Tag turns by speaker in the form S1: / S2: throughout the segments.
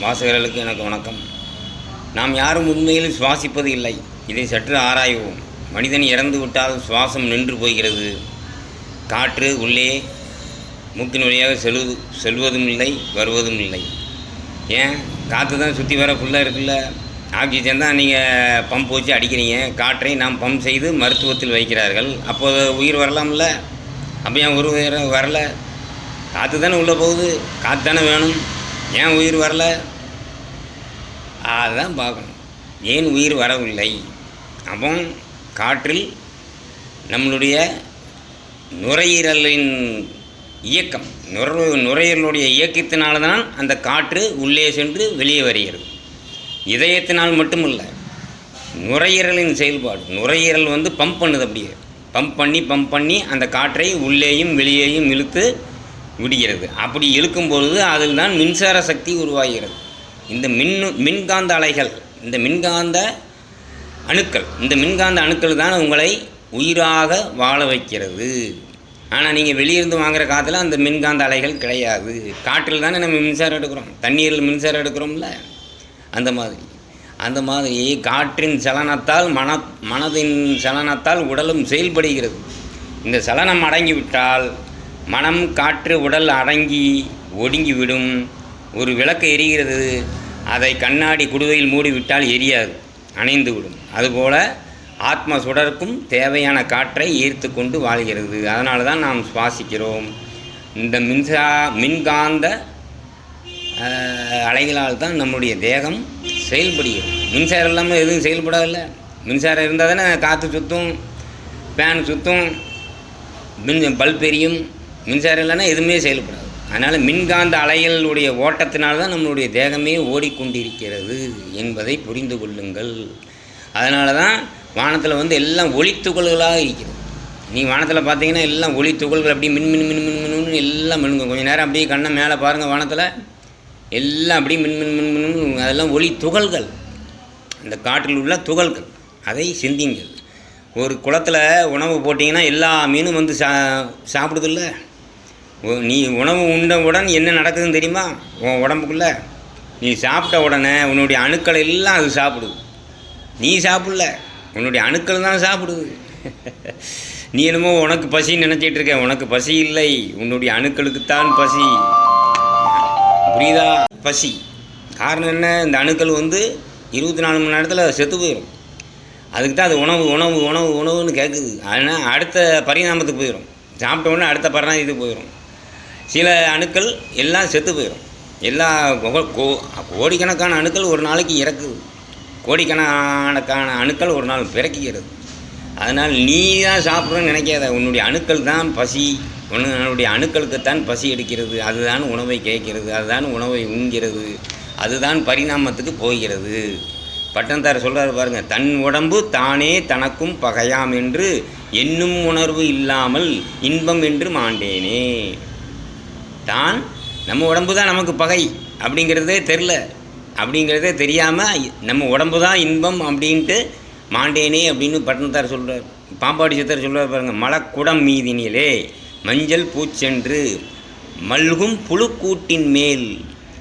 S1: வாசகர்களுக்கு எனக்கு வணக்கம். நாம் யாரும் உண்மையில் சுவாசிப்பது இல்லை. இதை சற்று ஆராய்வோம். மனிதன் இறந்து விட்டால் சுவாசம் நின்று போகிறது. காற்று உள்ளே மூக்கின் வழியாக செல்வது செல்வதும் இல்லை வருவதும் இல்லை. ஏன்? காற்று தான் சுற்றி வர ஃபுல்லாக இருக்குல்ல? ஆக்சிஜன் தான் நீங்கள் பம்ப் வச்சு அடிக்கிறீங்க. காற்றை நாம் பம்ப் செய்து மருத்துவத்தில் வைக்கிறார்கள். அப்போது உயிர் வரலாம்ல? அப்போ ஏன் ஒரு உயிர் வரல? காற்று தானே உள்ளே போகுது. காற்று தானே வேணும். ஏன் உயிர் வரல? அதுதான் பார்க்கணும். ஏன் உயிர் வரவில்லை? அப்போ காற்றில் நம்மளுடைய நுரையீரலின் இயக்கம் நுர நுரையீரலுடைய இயக்கத்தினால தான் அந்த காற்று உள்ளே சென்று வெளியே வருகிறது. இதயத்தினால் மட்டுமல்ல நுரையீரலின் செயல்பாடு நுரையீரல் வந்து பம்ப் பண்ணுது அப்படியே. பம்ப் பண்ணி பம்ப் பண்ணி அந்த காற்றை உள்ளேயும் வெளியேயும் இழுத்து விடுகிறது அப்படி இழுக்கும் பொழுது அதில் தான் மின்சார சக்தி உருவாகிறது. இந்த மின் மின்காந்த அலைகள் இந்த மின்காந்த அணுக்கள் இந்த மின்காந்த அணுக்கள் தான் உங்களை உயிராக வாழ வைக்கிறது. ஆனால் நீங்கள் வெளியிருந்து வாங்குற காற்றுல அந்த மின்காந்த அலைகள் கிடையாது. காற்றில் தானே நம்ம மின்சாரம் எடுக்கிறோம். தண்ணீரில் மின்சாரம் எடுக்கிறோம்ல? அந்த மாதிரி. அந்த மாதிரி காற்றின் சலனத்தால் மன மனதின் சலனத்தால் உடலும் செயல்படுகிறது. இந்த சலனம் அடங்கிவிட்டால் மனம் காற்று உடல் அடங்கி ஒடுங்கிவிடும். ஒரு விளக்கு எரிகிறது. அதை கண்ணாடி குடுவையில் மூடிவிட்டால் எரியாது அணைந்து விடும் ஆத்ம சுடருக்கும் தேவையான காற்றை ஈர்த்து கொண்டு வாழ்கிறது. அதனால தான் நாம் சுவாசிக்கிறோம். இந்த மின்சா மின்காந்த அலைகளால் தான் நம்முடைய தேகம் செயல்படுகிறது. மின்சாரம் இல்லாமல் எதுவும் செயல்படாதில்ல. மின்சாரம் இருந்தால் தானே காற்று சுற்றும் ஃபேன் சுற்றும் மின் பல்ப் எரியும். மின்சாரம் இல்லைன்னா எதுவுமே செயல்படாது. அதனால் மின்காந்த அலைகளுடைய ஓட்டத்தினால தான் நம்மளுடைய தேகமே ஓடிக்கொண்டிருக்கிறது என்பதை புரிந்து கொள்ளுங்கள். அதனால தான் வானத்தில் வந்து எல்லாம் ஒளித்துகள்களாக இருக்கிறது. நீ வானத்தில் பார்த்தீங்கன்னா எல்லாம் ஒளி துகள்கள் அப்படியே மின் மின் மின் மின் மின்னு எல்லாம் மினுங்க கொஞ்சம் நேரம் அப்படியே கண்ணை மேலே பாருங்கள் வானத்தில். எல்லாம் அப்படியே மின் மின் மின் மின் அதெல்லாம் ஒளி துகள்கள் அந்த காற்றில் உள்ள துகள்கள். அதை சிந்திங்கள் ஒரு குளத்தில் உணவு போட்டிங்கன்னா எல்லா மீனும் வந்து சா சாப்பிடுதில்ல? நீ உணவு உண்டவுடன் என்ன நடக்குதுன்னு தெரியுமா? உன் உடம்புக்குள்ள. நீ சாப்பிட்ட உடனே உன்னுடைய அணுக்கள் எல்லாம் அது சாப்பிடுது. நீ சாப்பிடல. உன்னுடைய அணுக்கள் தான் சாப்பிடுது. நீ என்னமோ உனக்கு பசின்னு நினச்சிட்டு இருக்க. உனக்கு பசி இல்லை. உன்னுடைய அணுக்களுக்குத்தான் பசி. புரியுதா? பசி. காரணம் என்ன? இந்த அணுக்கள் வந்து இருபத்தி நாலு மணி நேரத்தில் செத்து போயிடும் அதுக்கு தான் அது உணவு உணவு உணவு உணவுன்னு கேட்குது ஆனால் அடுத்த பரிணாமத்துக்கு போயிடும் சாப்பிட்ட உடனே அடுத்த பரிணாமத்துக்கு போயிடும் சில அணுக்கள் எல்லாம் செத்து போயிடும் எல்லா கோ- கோடிக்கணக்கான அணுக்கள் ஒரு நாளைக்கு இறக்குது. கோடிக்கணக்கான அணுக்கள் ஒரு நாள் பிறக்குகிறது அதனால் நீ தான் சாப்பிட்றன்னு நினைக்காத. உன்னுடைய அணுக்கள் தான் பசி. உன்னுடைய அணுக்களுக்குத்தான் பசி எடுக்கிறது. அதுதான் உணவை கேட்கிறது. அதுதான் உணவை உண்கிறது. அதுதான் பரிணாமத்துக்கு போகிறது. பட்டந்தார் சொல்கிறார் பாருங்கள் தன் உடம்பு தானே தனக்கும் பகையாம் என்று என்னும் உணர்வு இல்லாமல் இன்பம் என்று மாண்டேனே தான் நம்ம உடம்பு தான் நமக்கு பகை அப்படிங்கிறதே தெரில அப்படிங்கிறதே தெரியாமல் நம்ம உடம்பு தான் இன்பம் அப்படின்ட்டு மாண்டேனே அப்படின்னு பட்டணத்தார் சொல்கிறார் பாம்பாடி சித்தர் சொல்கிறார் பாருங்கள் மலக்குடம் மீதினிலே மஞ்சள் பூச்சென்று மல்கும் புழுக்கூட்டின் மேல்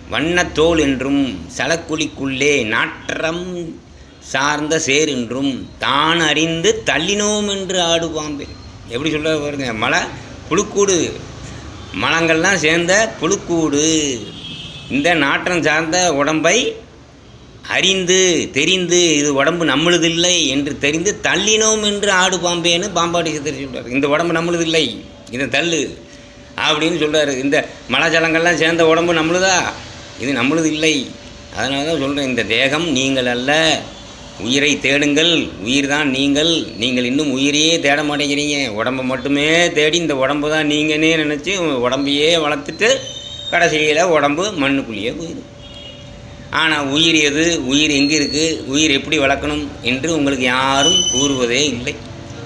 S1: வண்ணத்தோல் என்றும் சலக்குழிக்குள்ளே நாற்றம் சார்ந்த சேர் என்றும் தான் அறிந்து தள்ளினோம் என்று ஆடு எப்படி சொல்கிறார் பாருங்க மலை புழுக்கூடு மலங்கள்லாம் சேர்ந்த புழுக்கூடு. இந்த நாற்றம் சார்ந்த உடம்பை அறிந்து தெரிந்து இது உடம்பு நம்மளுதில்லை என்று தெரிந்து தள்ளினோம் என்று ஆடு பாம்பேன்னு பாம்பாடி சித்தர் சொல்கிறார் இந்த உடம்பு நம்மளுதில்லை இதை தள்ளு அப்படின்னு சொல்கிறார் இந்த மலைஜலங்கள்லாம் சேர்ந்த உடம்பு நம்மளுதா இது நம்மளுது இல்லை அதனால தான் சொல்கிறேன் இந்த தேகம் நீங்கள் அல்ல. உயிரை தேடுங்கள் உயிர் தான் நீங்கள். நீங்கள் இன்னும் உயிரையே தேட மாட்டேங்கிறீங்க. உடம்பை மட்டுமே தேடி இந்த உடம்பு தான் நீங்கன்னே நினச்சி உடம்பையே வளர்த்துட்டு கடைசியில் உடம்பு மண்ணுக்குள்ளேயே போயிடும். ஆனால் உயிர் எது? உயிர் எங்கே இருக்குது உயிர் எப்படி வளர்க்கணும் என்று உங்களுக்கு யாரும் கூறுவதே இல்லை.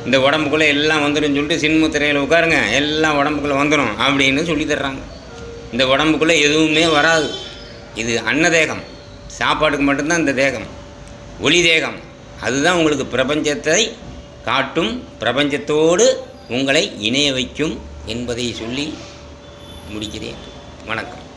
S1: இந்த உடம்புக்குள்ளே எல்லாம் வந்துடும் சொல்லிட்டு சின்முத்திரையில் உட்காருங்க. எல்லாம் உடம்புக்குள்ளே வந்துடும் அப்படின்னு சொல்லி தர்றாங்க. இந்த உடம்புக்குள்ளே எதுவுமே வராது. இது அன்னதேகம். சாப்பாட்டுக்கு மட்டும்தான் இந்த தேகம். ஒளி தேகம். அதுதான் உங்களுக்கு பிரபஞ்சத்தை காட்டும் பிரபஞ்சத்தோடு உங்களை இணைய வைக்கும் என்பதை சொல்லி முடிக்கிறேன். வணக்கம்.